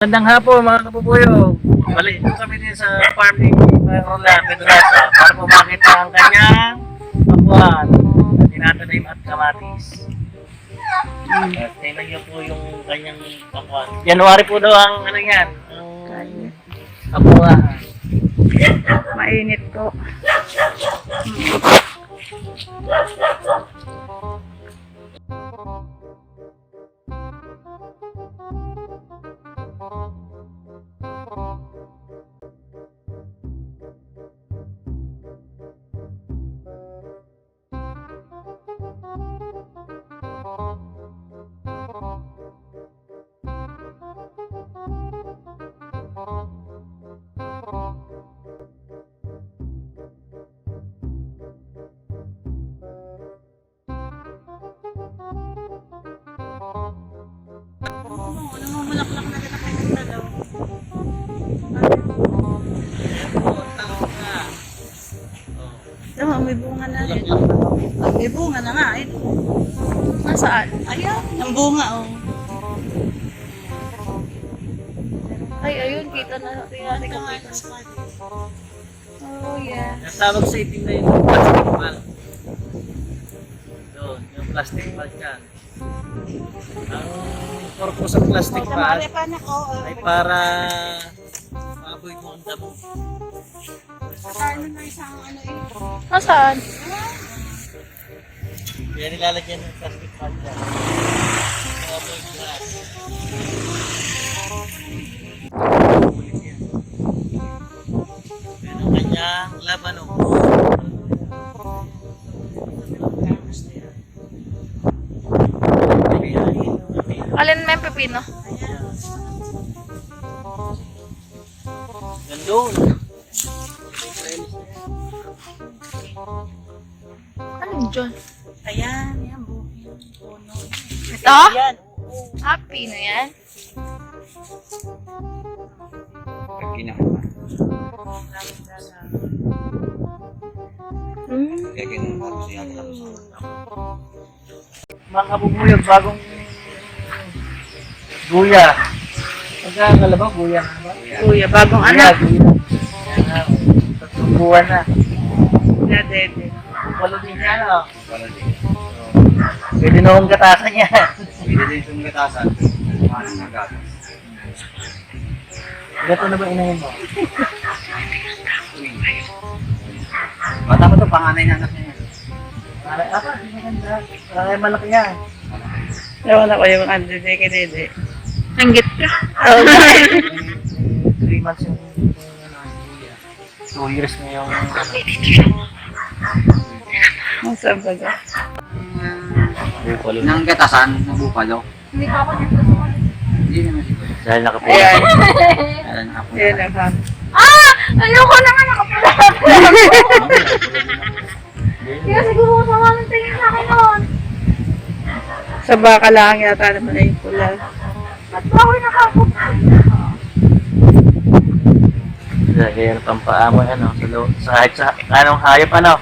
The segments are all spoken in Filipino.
Magandang hapon mga kapupuyo. Balik po kami din sa farm ni Rola Pedraza para po makita ang kanyang papuan na tinatanim at kamatis. At tingnan niyo po yung kanyang papuan. January po daw ang ano yan, ang papuan. Mainit po. Namumulaklak na rin ako ng dalaw. Oh, may bunga na rin. Ay, may bunga na nga. Ito. Nasaan? Ayan, ang bunga, oh. Ay, ayun, kita na rin natin kapit. Oh, yeah. Ang tawag sa itim na yun, plastic bag. Doon, yung plastic bag yan. Ang purpose ng plastic bag panak, oh. ay para ma-avoid mo ang damo. Ano ano eh. Nasaan? Kaya nilalagyan ng plastic bag yan. Ma-avoid grass. Ulit yan. Yan ang kanyang laban Alin may pepino? Gandun. Alin dyan? Ayan, yan, puno. Ito? Yan. Ah, pino yan? Hmm. Mga kabubuyog, bagong guya. Pagkakala ba, guya na ba? Kuya, bagong Guya, anak. guya. Yan na, tatlong buwan na. Nadede. Walo din yan, oh. Pwede na akong gatasan niya. Pwede din itong gatasan. Kumain ng gatas. Gato na ba inahin mo? Bata mo to, panganay na anak niya. Para, apa, di maganda. Para malaki yan. Ewan ako yung ano, dede dede. Nanggit ka? Oo. 3 months yung, ano, guya. 2 years na yung. Ang sabaga. Bupalo Nang gatasan, ng bupalo. Hindi pa ako dito sa Hindi naman siguro. Dahil nakapula. Ayan. Ayan ako. Ayan na ha. Ah! Ayoko na nga nakapula. Kaya siguro sama ng tingin sa akin noon. Sa baka lang yata naman ay pula. At ba ako'y nakapula? Lagay ng pampaamo yan, oh. Sa, lo- sa, sa, anong hayop, ano?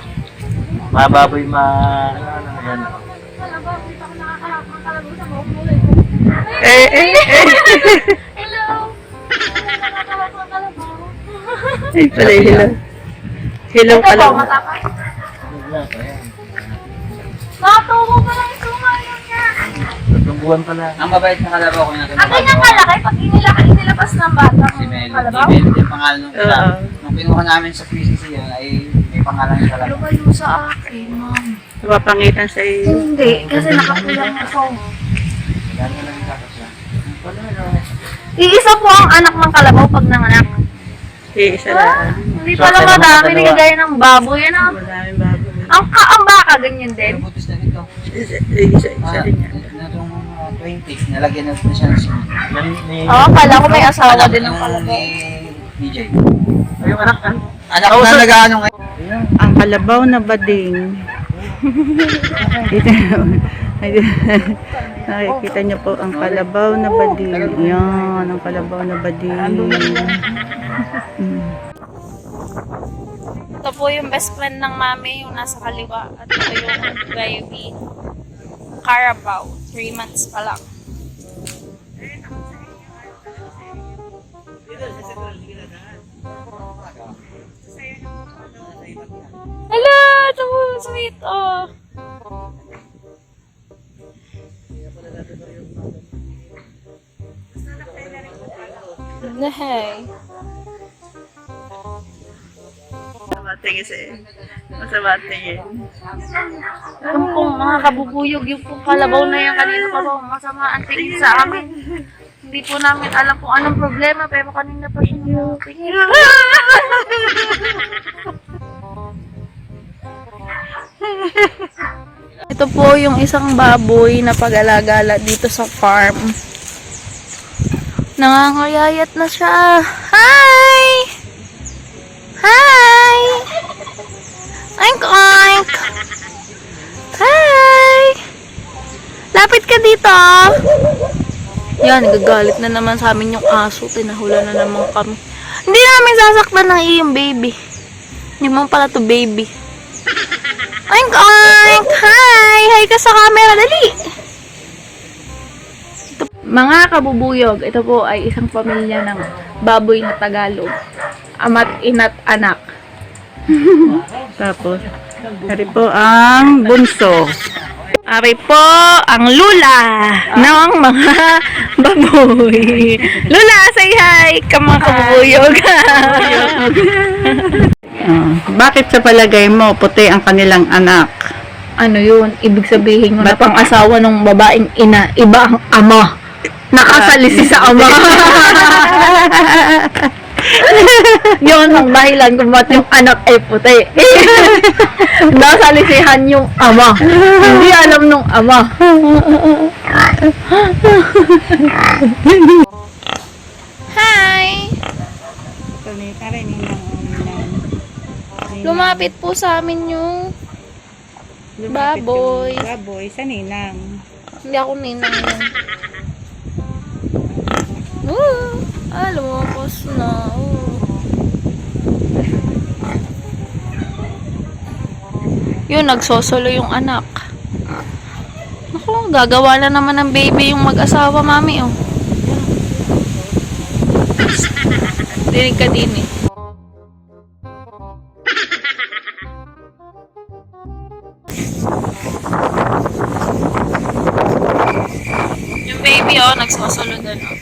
Mababoy ma... Ano, ano, ko. Eh, eh, eh. Hello! Ay, pala hilaw. Hilaw ka lang. Matapos. Buwan pa lang. Ang mabait na kalabaw ko yung Ang ganyan kalaki, pag inilaki, inilabas ng bata. Si Mel. Kalabaw? Si Mel, yung pangalan isa. Oo. Nung kinuha namin sa PCC yun, ay may pangalan yung kalabaw. Lumayo sa akin, ma'am. Napapangitan sa iyo. Hindi, kasi nakapulang ako. Wala na lang yung gatas yan. Wala, no. Iisa po ang anak ng kalabaw pag nanganak. Iisa Ah, lang. hindi So, pala mga madami, dalawa. hindi kagaya ng baboy. Ano? Madaming bago. Ang, ka ang baka, ganyan din. Pero butis na ito. Isa, isa, isa rin yan. Na itong ah, 20, nalagyan na na siya ng. Yan, ni... Oo, kala ko may asawa Anak din ng nung kalabaw. Ni DJ. Ay, yung anak, ano? Anak Oh, na nag-ano ngayon. Ang kalabaw na bading. Nakikita niyo po ang kalabaw na bading. Yan, ang kalabaw na bading. Mm. Ito po yung best friend ng mami, yung nasa kaliwa. At ito yung baby. Carabao. 3 months pa lang. Hello! Ito po, sweet! Oh! Hey. Tingin eh. Masama tingin. Yung pong mga kabubuyog, yung pong kalabaw na yan kanina pa po, masama ang tingin sa amin. Hindi po namin alam kung anong problema, pero kanina pa siya nakatingin. Ito po yung isang baboy na pag-alagala dito sa farm. Nangangayayat na siya. Yan, nagagalit na naman sa amin yung aso. Tinahula na naman kami. Hindi namin sasaktan ng iyong baby. Hindi mo pala to baby. Oink, oink! Hi! Hi ka sa camera, dali! Mga kabubuyog, ito po ay isang pamilya ng baboy na Tagalog. Amat, inat, anak. Tapos, ari po ang bunso. Ari po ang lula ng mga baboy. Lula, say hi ka mga kabubuyog. Ah, bakit sa palagay mo puti ang kanilang anak? ano yun, ibig sabihin Ba't na pang asawa ng babaeng ina, iba ang ama. Nakasalisi sa ama. yun ang dahilan kung ba't yung anak ay puti. Nasalisihan yung ama. Hindi alam nung ama. Hi! Lumapit po sa amin yung Baboy. Baboy sa ninang. Hindi ako ninang yun. Woo! Ah, lumabas na. Ooh. Yun, nagsosolo yung anak. Naku, gagawa na naman ng baby yung mag-asawa, mami, oh. Dinig ka din, eh. Yung baby, oh, nagsosolo doon, oh.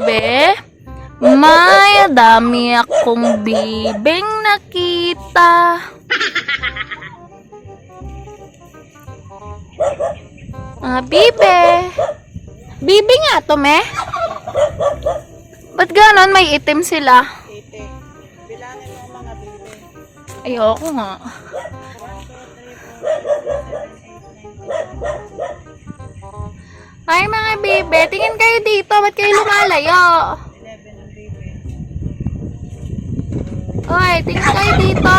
Be, may dami akong bibing nakita. Mga bibe. Bibi nga to, me. Ba't ganon? May itim sila. Ayoko nga. Ay, mga bibe, tingin kayo dito. Ba't kayo lumalayo? Oy, tingin kayo dito.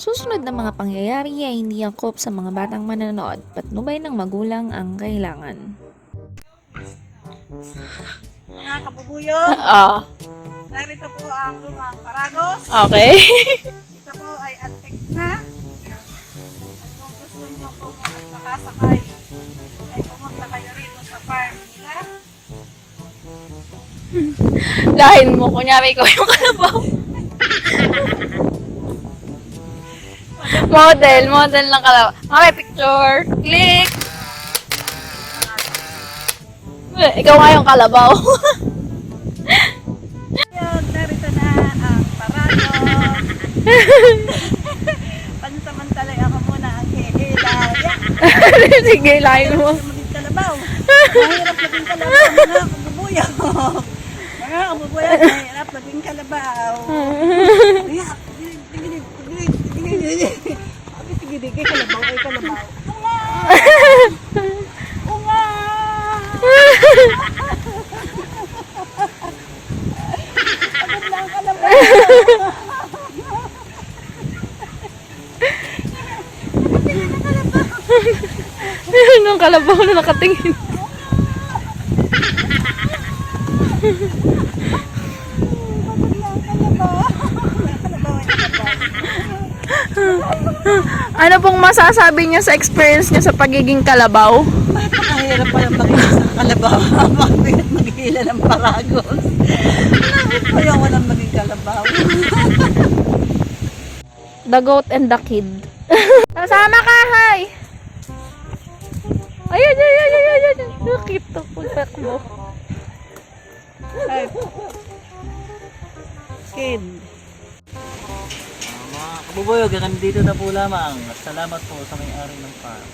Ang susunod na mga pangyayari ay hindi angkop sa mga batang manonood, patnubay ng magulang ang kailangan. Mga kabubuyo, Ah, narito po ang lumang paragos. okay. Ito po ay antik na. At kung gusto niyo po makasakay, ay pumunta kayo rito sa farm nila. Lahin mo, kunyari ko yung kalabaw. model, model ng kalabaw. Okay, picture. Click. Eh, Ikaw nga yung kalabaw. Yun, narito na ang paragos. Pansamantala ako muna ang hihilaya. Sige, lahin mo. Maging kalabaw. Mahirap maging kalabaw, mga kabubuyo. Mga kabubuyo, mahirap maging kalabaw. Abi sige di kalabaw ay kalabaw. Unga. Unga. Nung kalabaw na nakatingin. Ano pong masasabi niyo sa experience niyo sa pagiging kalabaw? Mahirap pala makinig sa kalabaw. Bakit maghihila ng paragos? Kaya walang maging kalabaw? The goat and the kid. Kasama ka, hi! Ayun, ayun, ayun, ayun, ayun. Nakita ko takbo. Kid. Mga kabubuyog, kami dito na po lamang. At salamat po sa may-ari ng farm.